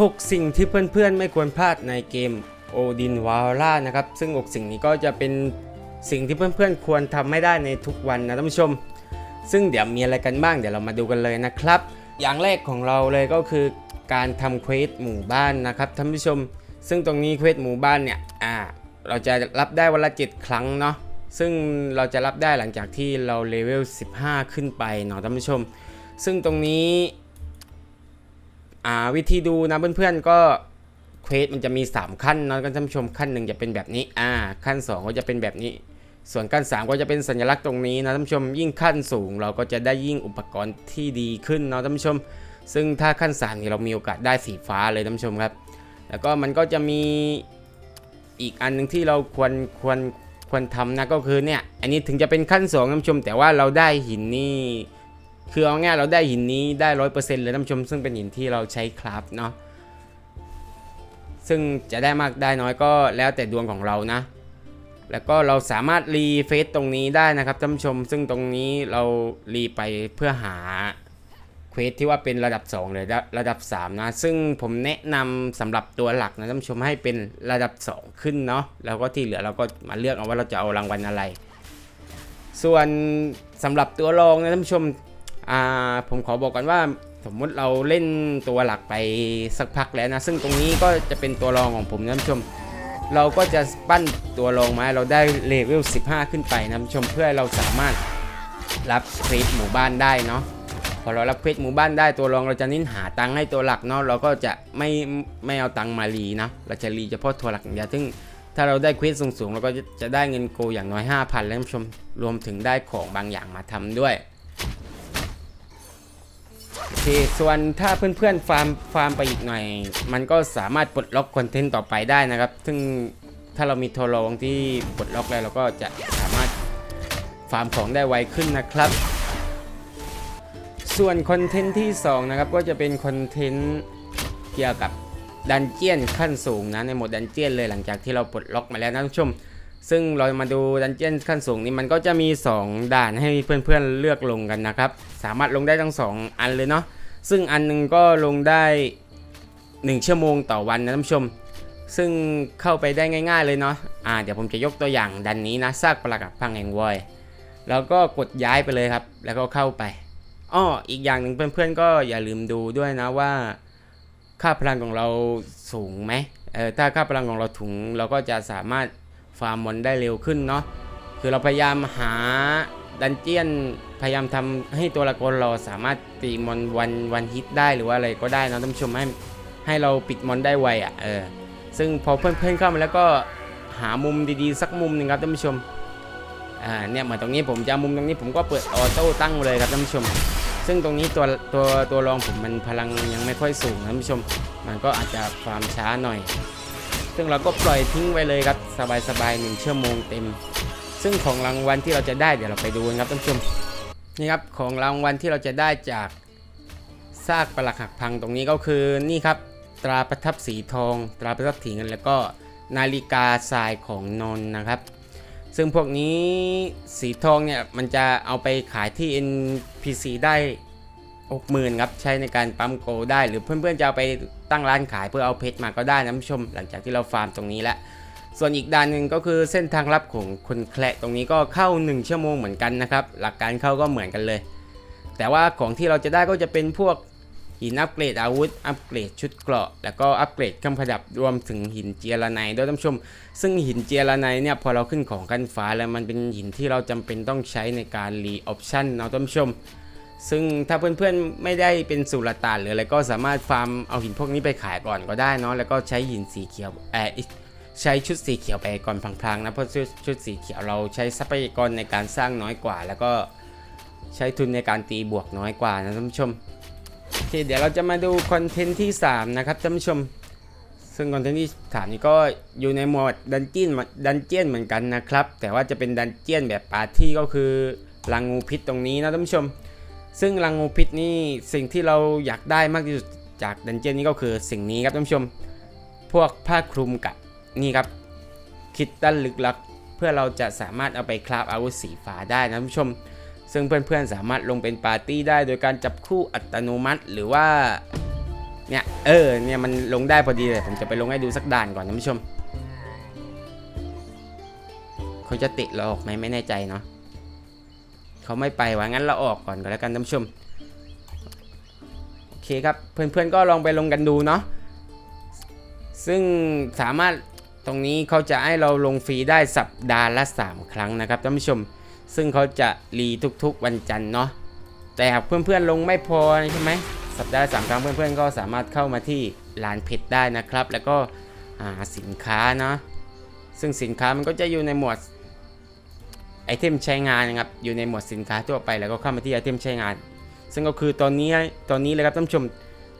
6 สิ่งที่เพื่อนๆ ไม่ควรพลาดในเกมโอดินวาล่านะครับ ซึ่ง 6 สิ่งนี้ก็จะเป็นสิ่งที่เพื่อนๆ ควรทำไม่ได้ในทุกวันนะท่านผู้ชม ซึ่งเดี๋ยวมีอะไรกันบ้างเดี๋ยวเรามาดูกันเลยนะครับ อย่างแรกของเราเลยก็คือการทำเควสหมู่บ้านนะครับท่านผู้ชม ซึ่งตรงนี้เควสหมู่บ้านเนี่ยอ่าเราจะรับได้วันละ 7 ครั้งเนาะซึ่งเราจะรับได้หลังจากที่เราเลเวล15 ขึ้นไปเนาะท่านผู้ชม ซึ่งตรงนี้ อ่าวิธีดูนะเพื่อนๆก็เควสมันจะมี 3 ขั้นเนาะท่านผู้ชมขั้นหนึ่งจะเป็นแบบนี้อ่าขั้น 2 ก็จะเป็นแบบนี้ ส่วนขั้น 3 ก็จะเป็นสัญลักษณ์ตรงนี้นะท่านผู้ชมยิ่งขั้นสูง เราก็จะได้ยิ่งอุปกรณ์ที่ดีขึ้นเนาะท่านผู้ชม ซึ่งถ้าขั้น3นี่เรามีโอกาสได้สีฟ้าเลยท่านผู้ชมครับ แล้วก็มันก็จะมีอีกอันหนึ่งที่เราควรควรควรทำนะก็คือเนี่ยอันนี้ถึงจะเป็นขั้น2ท่านผู้ชม แต่ว่าเราได้หินนี่ คือเอาง่ายเราได้หินนี้ได้ร้อยเปอร์เซ็นต์เลยท่านผู้ชมซึ่งเป็นหินที่เราใช้คราฟเนาะซึ่งจะได้มากได้น้อยก็แล้วแต่ดวงของเรานะ แล้วก็เราสามารถรีเฟซตรงนี้ได้นะครับท่านผู้ชม ซึ่งตรงนี้เรารีไปเพื่อหาเควสที่ว่าเป็นระดับ2เลยระระดับ 3 นะ ซึ่งผมแนะนำสำหรับตัวหลักนะท่านผู้ชมให้เป็นระดับ 2 ขึ้นเนาะแล้วก็ที่เหลือเราก็มาเลือกเอาว่าเราจะเอารางวัลอะไร ส่วนสำหรับตัวรองนะท่านผู้ชม อ่าผมขอบอกกันว่าสมมุติเราเล่นตัวหลักไปสักพักแล้วนะ ซึ่งตรงนี้ก็จะเป็นตัวรองของผมนะท่านผู้ชม เราก็จะปั้นตัวรองมาเราได้เลเวล 15 ขึ้นไปนะท่านผู้ชมเพื่อเราสามารถรับเควสหมู่บ้านได้เนาะพอเรารับเควสหมู่บ้านได้ตัวรองเราจะเน้นหาตังค์ให้ตัวหลักเนาะเราก็จะไม่ไม่เอาตังค์มารีนะเราจะรีเฉพาะตัวหลักอย่างเดียวซึ่งถ้าเราได้เควสสูงๆเราก็จะได้เงินโกอย่างน้อย 5,000แล้วท่านผู้ชมรวมถึงได้ของบางอย่างมาทำด้วย เค ส่วนถ้าเพื่อนๆฟาร์มฟาร์มไปอีกหน่อย มันก็สามารถปลดล็อกคอนเทนต์ต่อไปได้นะครับ ซึ่งถ้าเรามีโทรลองที่ปลดล็อกแล้วเราก็จะสามารถฟาร์มของได้ไวขึ้นนะครับ ส่วนคอนเทนต์ที่ 2 นะครับ ก็จะเป็นคอนเทนต์เกี่ยวกับดันเจียนขั้นสูงนะในโหมดดันเจียนเลยหลังจากที่เราปลดล็อกมาแล้วนะท่านผู้ชม ซึ่งเรามาดูดันเจียนขั้นสูงนี้มันก็จะมี 2 ด่านให้เพื่อนๆเลือกลงกันนะครับ สามารถลงได้ทั้ง 2 อันเลยเนาะ ซึ่งอันหนึงก็ลงได้ 1 ชั่วโมงต่อวันนะท่านผู้ชม ซึ่งเข้าไปได้ง่ายๆเลยเนาะอ่าเดี๋ยวผมจะยกตัวอย่างดันนี้นะซากปลักหักพังแห่งวอย แล้วก็กดย้ายไปเลยครับ แล้วก็เข้าไปอ้ออีกอย่างหนึ่งเพื่อนๆก็อย่าลืมดูด้วยนะว่า ค่าพลังของเราสูงไหมเออถ้าค่าพลังของเราถุงเราก็จะสามารถฟาร์มมอนได้เร็วขึ้นเนาะคือเราพยายามหาดันเจียน พยายามทำให้ตัวละครเราสามารถตีมอนวันวันฮิตได้หรือว่าอะไรก็ได้นะท่านผู้ชมให้ให้เราปิดมอนได้ไวอะเออซึ่งพอเพื่อนๆเข้ามาแล้วก็หามุมดีๆ สักมุมหนึ่งครับท่านผู้ชมอ่าเนี่ยเหมือนตรงนี้ผมจะมุมตรงนี้ผมก็เปิดออโต้ตั้งเลยครับท่านผู้ชม ซึ่งตรงนี้ตัวตัวตัวรองผมมันพลังยังไม่ค่อยสูงนะท่านผู้ชม มันก็อาจจะฟามช้าหน่อย ซึ่งเราก็ปล่อยทิ้งไว้เลยครับสบายๆหนึ่งชั่วโมงเต็ม ซึ่งของรางวัลที่เราจะได้เดี๋ยวเราไปดูกันครับท่านผู้ชม นี่ครับของรางวัลที่เราจะได้จากซากปลักหักพังตรงนี้ก็คือนี่ครับตราประทับสีทอง ตราประทับถีเงินแล้วก็นาฬิกาทรายของนนนะครับ ซึ่งพวกนี้สีทองเนี่ยมันจะเอาไปขายที่ NPC ได้60,000ครับใช้ในการปั๊มโกลได้ หรือเพื่อนๆจะเอาไปตั้งร้านขายเพื่อเอาเพชรมาก็ได้นะผู้ชม หลังจากที่เราฟาร์มตรงนี้แล้ว ส่วนอีกด้านหนึ่งก็คือเส้นทางลับของคนแคละตรงนี้ก็เข้า 1 ชั่วโมงเหมือนกันนะครับ หลักการเข้าก็เหมือนกันเลย แต่ว่าของที่เราจะได้ก็จะเป็นพวกหินอัปเกรดอาวุธ อัปเกรดชุดเกราะ แล้วก็อัปเกรดเครื่องประดับรวมถึงหินเจียรไนด้วยท่านผู้ชม ซึ่งหินเจียรไนเนี่ยพอเราขึ้นของกันฟ้าแล้วมันเป็นหินที่เราจำเป็นต้องใช้ในการรีออปชั่นเนาะท่านผู้ชม ซึ่งถ้าเพื่อนๆไม่ได้เป็นสุลต่านหรืออะไรก็สามารถฟาร์มเอาหินพวกนี้ไปขายก่อนก็ได้เนาะแล้วก็ใช้หินสีเขียวเออ ใช้ชุดสีเขียวไปก่อนพลางๆนะเพราะชุดชุดสีเขียวเราใช้ทรัพยากรในการสร้างน้อยกว่า แล้วก็ใช้ทุนในการตีบวกน้อยกว่านะท่านผู้ชมโอเคเดี๋ยวเราจะมาดูคอนเทนต์ที่ 3 นะครับท่านผู้ชม ซึ่งคอนเทนต์ที่ถามนี้ก็อยู่ในหมดดันเจียนดันเจียนเหมือนกันนะครับ แต่ว่าจะเป็นดันเจียนแบบปาร์ตี้ก็คือรังงูพิษตรงนี้นะท่านผู้ชม ซึ่งรังงูพิษนี่สิ่งที่เราอยากได้มากที่สุดจากดันเจียนนี้ก็คือสิ่งนี้ครับท่านผู้ชม พวกผ้าคลุมกับ นี่ครับคิดตันลึกลับเพื่อเราจะสามารถเอาไปคราฟอาวุธสีฟ้าได้นะท่านผู้ชม ซึ่งเพื่อนๆสามารถลงเป็นปาร์ตี้ได้ โดยการจับคู่อัตโนมัติหรือว่าเนี่ยเออเนี่ยมันลงได้พอดีเลยผมจะไปลงให้ดูสักด่านก่อนท่านผู้ชมเขาจะติเราออกไหมไม่แน่ใจเนาะเขาไม่ไปว่างั้นเราออกก่อนก็แล้วกันท่านผู้ชมโอเคครับเพื่อนๆก็ลองไปลงกันดูเนาะซึ่งสามารถ ตรงนี้เขาจะให้เราลงฟรีได้สัปดาห์ละ 3 ครั้งนะครับท่านผู้ชม ซึ่งเขาจะรีทุกๆวันจันทร์เนาะแต่หากเพื่อนๆลงไม่พอใช่ไหมสัปดาห์ละสามครั้งเพื่อนๆก็สามารถเข้ามาที่ร้านเพชรได้นะครับ แล้วก็หาสินค้าเนาะซึ่งสินค้ามันก็จะอยู่ในหมวดไอเทมใช้งานนะครับอยู่ในหมวดสินค้าทั่วไปแล้วก็เข้ามาที่ไอเทมใช้งาน ซึ่งก็คือตอนนี้ตอนนี้เลยครับท่านผู้ชม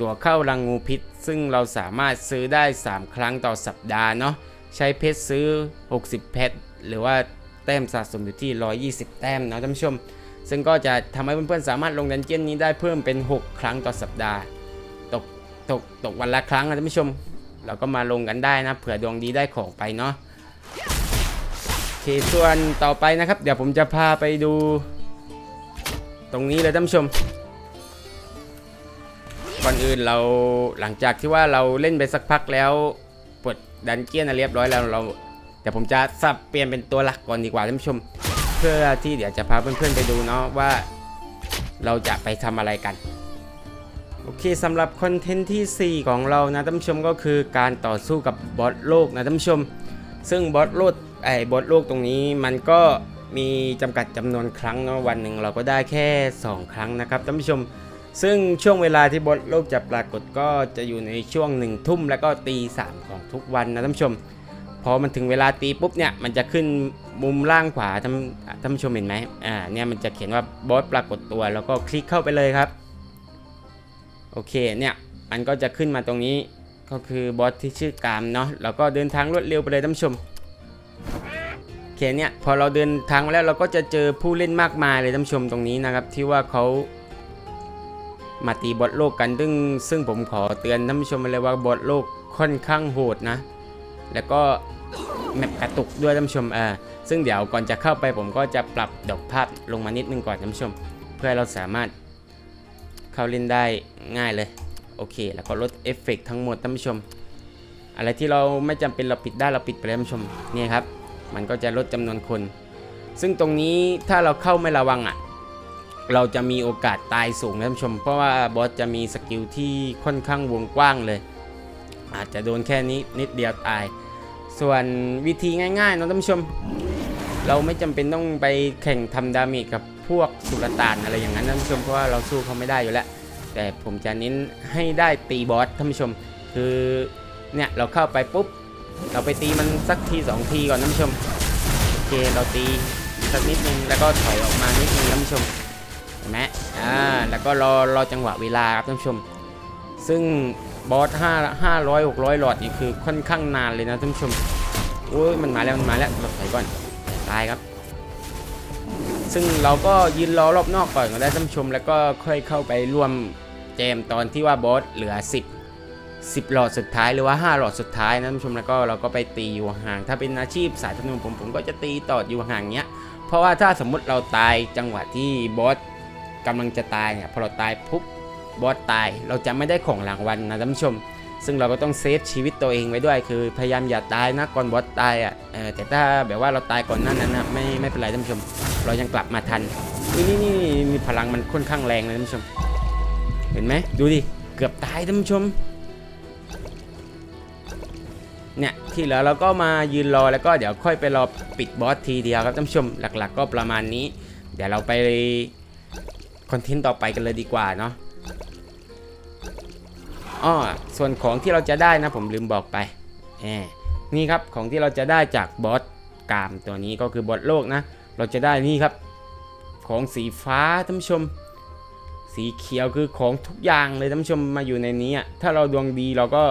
ตั๋วเข้ารังงูพิษ ซึ่งเราสามารถซื้อได้ 3 ครั้งต่อสัปดาห์เนาะใช้เพชรซื้อ 60 เพชรหรือว่าแต้มสะสมอยู่ที่ 120 แต้มนะท่านผู้ชม ซึ่งก็จะทำให้เพื่อนๆสามารถลงดันเจี้ยนนี้ได้เพิ่มเป็น 6 ครั้งต่อสัปดาห์ ตกตกตกวันละครั้งนะท่านผู้ชม เราก็มาลงกันได้นะเผื่อดวงดีได้ของไปเนาะโอเคส่วนต่อไปนะครับ เดี๋ยวผมจะพาไปดู ตรงนี้เลยท่านผู้ชม ก่อนอื่นเราหลังจากที่ว่าเราเล่นไปสักพักแล้วปลดดันเจียนเรียบร้อยแล้วเราเดี๋ยวผมจะสับเปลี่ยนเป็นตัวหลักก่อนดีกว่าท่านผู้ชม เพื่อที่เดี๋ยวจะพาเพื่อนๆไปดูเนาะว่า เราจะไปทำอะไรกันโอเคสำหรับคอนเทนต์ที่ 4 ของเรานะท่านผู้ชมก็คือการต่อสู้กับบอสโลกนะท่านผู้ชม ซึ่งบอสโลกไอ้บอสโลกตรงนี้มันก็มีจำกัดจำนวนครั้งเนาะวันหนึ่งเราก็ได้แค่ 2 ครั้งนะครับท่านผู้ชม ซึ่งช่วงเวลาที่บอสโลกจะปรากฏก็จะอยู่ในช่วงหนึ่งทุ่มแล้วก็ตีสามของทุกวันนะท่านผู้ชม พอมันถึงเวลาตีปุ๊บเนี่ยมันจะขึ้นมุมล่างขวาท่านท่านผู้ชมเห็นไหมอ่าเนี่ยมันจะเขียนว่าบอสปรากฏตัวแล้วก็คลิกเข้าไปเลยครับโอเคเนี่ยมันก็จะขึ้นมาตรงนี้ก็คือบอสที่ชื่อกามเนาะแล้วก็เดินทางรวดเร็วไปเลยท่านผู้ชมโอเคเนี่ยพอเราเดินทางมาแล้วเราก็จะเจอผู้เล่นมากมายเลยท่านผู้ชมตรงนี้นะครับที่ว่าเขา มาตีบอสโลกกันซึ่งซึ่งผมขอเตือนท่านผู้ชมเลยว่าบอสโลกค่อนข้างโหดนะ แล้วก็แมปกระตุกด้วยท่านผู้ชมอ่าซึ่งเดี๋ยวก่อนจะเข้าไปผมก็จะปรับดอกภาพลงมานิดนึงก่อนท่านผู้ชม เพื่อเราสามารถเข้าเล่นได้ง่ายเลยโอเค แล้วก็ลดเอฟเฟกต์ทั้งหมดท่านผู้ชม อะไรที่เราไม่จำเป็นเราปิดได้เราปิดไปเลยท่านผู้ชมนี่ครับ มันก็จะลดจำนวนคน ซึ่งตรงนี้ถ้าเราเข้าไม่ระวังอะ เราจะมีโอกาสตายสูงนะท่านผู้ชม เพราะว่าบอสจะมีสกิลที่ค่อนข้างวงกว้างเลย อาจจะโดนแค่นี้นิดเดียวตาย ส่วนวิธีง่ายๆนะท่านผู้ชม เราไม่จำเป็นต้องไปแข่งทำดาเมจกับพวกสุลต่านอะไรอย่างนั้นท่านผู้ชมเพราะว่าเราสู้เขาไม่ได้อยู่แล้ว แต่ผมจะเน้นให้ได้ตีบอสท่านผู้ชม คือเนี่ยเราเข้าไปปุ๊บเราไปตีมันสักทีสองทีก่อนท่านผู้ชมโอเคเราตีสักนิดนึงแล้วก็ถอยออกมานิดนึงท่านผู้ชม ห็นไหมอ่าแล้วก็รอรอจังหวะเวลาครับท่านผู้ชม ซึ่งบอสห้าห้าร้อยหกร้อยหลอดนี่คือค่อนข้างนานเลยนะท่านผู้ชมโอ้ยมันมาแล้วมันมาแล้วเราถอยก่อนตายครับ ซึ่งเราก็ยืนรอรอบนอกก่อนก็ได้ท่านผู้ชม แล้วก็ค่อยเข้าไปร่วมเจมตอนที่ว่าบอสเหลือ 10 10หลอดสุดท้ายหรือว่า 5 หลอดสุดท้ายนะท่านผู้ชมแล้วก็เราก็ไปตีอยู่ห่างถ้าเป็นอาชีพสายธนูผมผมก็จะตีต่ออยู่ห่างเนี้ยเพราะว่าถ้าสมมุติเราตายจังหวะที่บอส กำลังจะตายเนี่ยพอเราตายปุ๊บบอสตายเราจะไม่ได้ของรางวัลนะท่านผู้ชม ซึ่งเราก็ต้องเซฟชีวิตตัวเองไว้ด้วยคือพยายามอย่าตายนะก่อนบอสตายอะแต่ถ้าแบบว่าเราตายก่อนหนั้นนั้นนะไม่ไม่เป็นไรท่านผู้ชม เรายังกลับมาทันนี่นี่นี่มีพลังมันค่อนข้างแรงเลยท่านผู้ชม เห็นไหมดูดิเกือบตายท่านผู้ชมเนี่ยที่เหลือเราก็มายืนรอแล้วก็เดี๋ยวค่อยไปรอปิดบอสทีเดียวครับท่านผู้ชมหลักๆ ก็ประมาณนี้ เดี๋ยวเราไป คอนเทนต์ต่อไปกันเลยดีกว่าเนาะอ้อส่วนของที่เราจะได้นะผมลืมบอกไปแหมนี่ครับของที่เราจะได้จากบอสกามตัวนี้ก็คือบอสโลกนะ เราจะได้นี่ครับ ของสีฟ้าท่านผู้ชม สีเขียวคือของทุกอย่างเลยท่านผู้ชมมาอยู่ในนี้ถ้าเราดวงดีเราก็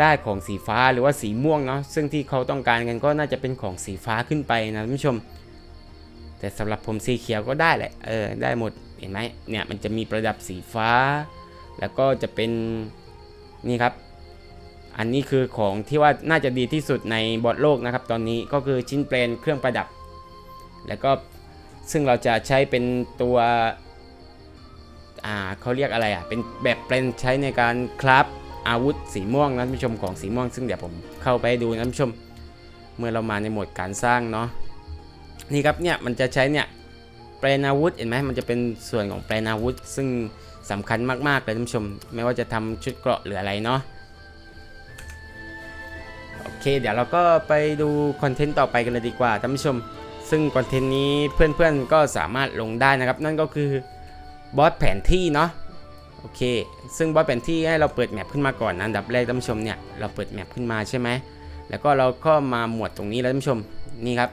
ได้ของสีฟ้าหรือว่าสีม่วงเนาะซึ่งที่เขาต้องการกันก็น่าจะเป็นของสีฟ้าขึ้นไปนะท่านผู้ชม แต่สำหรับผมสีเขียวก็ได้แหละ เออ ได้หมด เห็นไหมเนี่ยมันจะมีประดับสีฟ้า แล้วก็จะเป็นนี่ครับ อันนี้คือของที่ว่าน่าจะดีที่สุดในบอร์ดโลกนะครับ ตอนนี้ก็คือชิ้นเปลนเครื่องประดับ แล้วก็ซึ่งเราจะใช้เป็นตัว อ่าเขาเรียกอะไรอะ เป็นแบบเป็นใช้ในการคราฟอาวุธสีม่วงนะท่านผู้ชมของสีม่วง ซึ่งเดี๋ยวผมเข้าไปดูนะท่านผู้ชม เมื่อเรามาในโหมดการสร้างเนาะ นี่ครับเนี่ยมันจะใช้เนี่ยแปลนอาวุธเห็นไหมมันจะเป็นส่วนของแปลนอาวุธ ซึ่งสำคัญมากๆเลยท่านผู้ชม ไม่ว่าจะทำชุดเกราะหรืออะไรเนาะโอเค เดี๋ยวเราก็ไปดูคอนเทนต์ต่อไปกันเลยดีกว่าท่านผู้ชม ซึ่งคอนเทนต์นี้เพื่อนๆก็สามารถลงได้นะครับ นั่นก็คือบอสแผนที่เนาะโอเค ซึ่งบอสแผนที่ให้เราเปิดแมปขึ้นมาก่อนนะอันดับแรกท่านผู้ชมเนี่ยเราเปิดแมปขึ้นมาใช่ไหมแล้วก็เราก็มาหมวดตรงนี้แล้วท่านผู้ชมนี่ครับ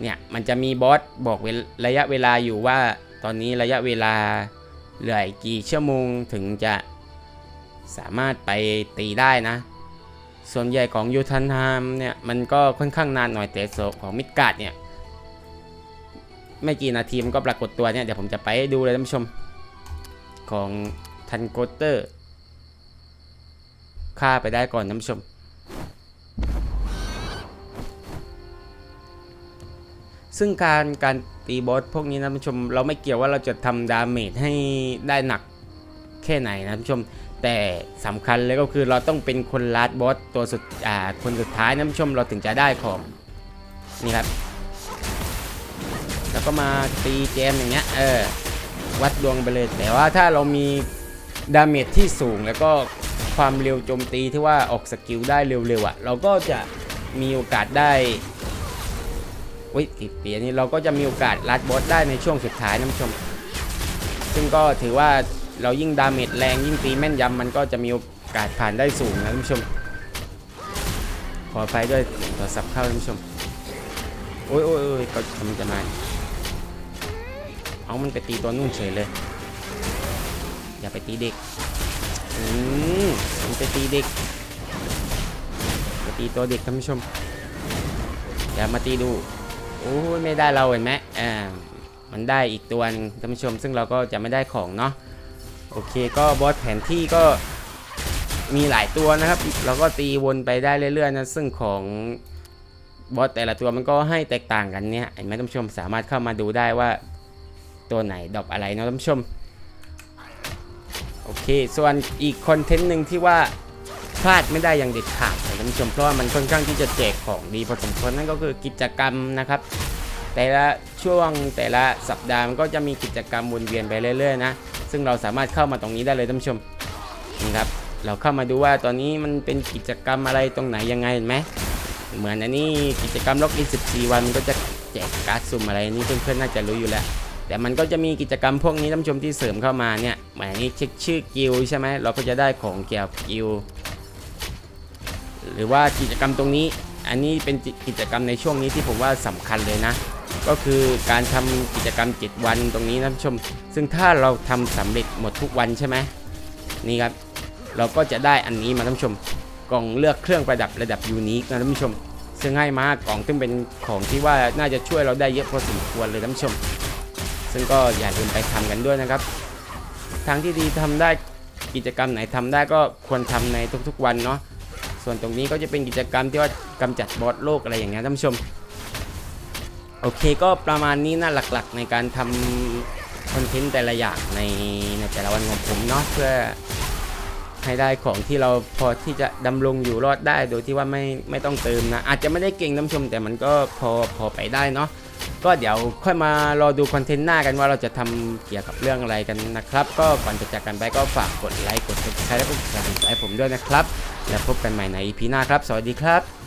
เนี่ยมันจะมีบอสบอกระยะเวลาอยู่ว่าตอนนี้ระยะเวลาเหลือกี่ชั่วโมงถึงจะสามารถไปตีได้นะ ส่วนใหญ่ของยูทันฮามเนี่ยมันก็ค่อนข้างนานหน่อยแต่โซของมิดการ์ดเนี่ยไม่กี่นาทีมันก็ปรากฏตัวเนี่ยเดี๋ยวผมจะไปให้ดูเลยท่านผู้ชมของทันโกเตอร์ฆ่าไปได้ก่อนท่านผู้ชม ซึ่งการการตีบอสพวกนี้นะท่านผู้ชมเราไม่เกี่ยวว่าเราจะทำดาเมจให้ได้หนักแค่ไหนนะท่านผู้ชม แต่สำคัญเลยก็คือเราต้องเป็นคนลาดบอสตัวสุดอ่าคนสุดท้ายนะท่านผู้ชมเราถึงจะได้ของนี่ครับ แล้วก็มาตีเจมอย่างเงี้ยเออวัดดวงไปเลย แต่ว่าถ้าเรามีดาเมจที่สูงแล้วก็ความเร็วโจมตีที่ว่าออกสกิลได้เร็วๆอะ่ะ เราก็จะมีโอกาสได้ วิติดเปียนี้เราก็จะมีโอกาสลัดบอสได้ในช่วงสุดท้ายนะท่านผู้ชม ซึ่งก็ถือว่าเรายิ่งดาเมจแรงยิ่งตีแม่นยำมันก็จะมีโอกาสผ่านได้สูงนะท่านผู้ชม ขอไฟด้วยโทรศัพท์เข้าท่านผู้ชม โอ้ยโอ้ยโอ้ยก็ทำจะมาเอามันไปตีตัวนู่นเฉยเลย อย่าไปตีเด็ก อืมมันไปตีเด็กไปตีตัวเด็กท่านผู้ชม อย่ามาตีดู อ้ยไม่ได้เราเห็นไหมอ่ามันได้อีกตัวนึงท่านผู้ชม ซึ่งเราก็จะไม่ได้ของเนาะโอเคก็บอสแผนที่ก็มีหลายตัวนะครับ เราก็ตีวนไปได้เรื่อยๆนะซึ่งของบอสแต่ละตัวมันก็ให้แตกต่างกันเนี่ยเห็นไหมท่านผู้ชมสามารถเข้ามาดูได้ว่าตัวไหนดอปอะไรเนาะท่านผู้ชมโอเค ส่วนอีกคอนเทนต์หนึ่งที่ว่า พลาดไม่ได้อย่างเด็ดขาดท่านผู้ชมเพราะว่ามันค่อนข้างที่จะแจกของดีพอสมควรนั่นก็คือกิจกรรมนะครับ แต่ละช่วงแต่ละสัปดาห์มันก็จะมีกิจกรรมวนเวียนไปเรื่อยๆนะซึ่งเราสามารถเข้ามาตรงนี้ได้เลยท่านผู้ชมนี่ครับเราเข้ามาดูว่าตอนนี้มันเป็นกิจกรรมอะไรตรงไหนยังไงเห็นไหมเหมือนอันนี้กิจกรรมล็อกอิน14 วันมันก็จะแจกการ์ดสุ่มอะไรนี่เพื่อนๆน่าจะรู้อยู่แล้ว แต่มันก็จะมีกิจกรรมพวกนี้ท่านผู้ชมที่เสริมเข้ามาเนี่ยหมายนี้เช็คชื่อกิลใช่ไหมเราก็จะได้ของเกี่ยวกับกิล หรือว่ากิจกรรมตรงนี้ อันนี้เป็นกิจกรรมในช่วงนี้ที่ผมว่าสำคัญเลยนะ ก็คือการทำกิจกรรม 7 วันตรงนี้นะท่านผู้ชม ซึ่งถ้าเราทำสำเร็จหมดทุกวันใช่ไหมนี่ครับ เราก็จะได้อันนี้มาท่านผู้ชม กล่องเลือกเครื่องประดับระดับยูนิคนะท่านผู้ชม ซึ่งให้มากกล่องซึ่งเป็นของที่ว่าน่าจะช่วยเราได้เยอะพอสมควรเลยท่านผู้ชม ซึ่งก็อย่าลืมไปทำกันด้วยนะครับ ทางที่ดีทำได้กิจกรรมไหนทำได้ก็ควรทำในทุกๆวันเนาะ ส่วนตรงนี้ก็จะเป็นกิจกรรมที่ว่ากำจัดบอสโลกอะไรอย่างเงี้ยท่านผู้ชม โอเคก็ประมาณนี้นะหลักๆ ในการทำคอนเทนต์แต่ละอย่างในในแต่ละวันของผมเนาะเพื่อให้ได้ของที่เราพอที่จะดำรงอยู่รอดได้โดยที่ว่าไม่ไม่ต้องเติมนะ อาจจะไม่ได้เก่งท่านผู้ชม แต่มันก็พอพอไปได้เนาะก็เดี๋ยวค่อยมารอดูคอนเทนต์หน้ากันว่าเราจะทำเกี่ยวกับเรื่องอะไรกันนะครับ ก็ก่อนจะจากกันไปก็ฝากกดไลค์กด subscribe และกดติดตามให้ผมด้วยนะครับ แล้วพบกันใหม่ใน EP หน้าครับ สวัสดีครับ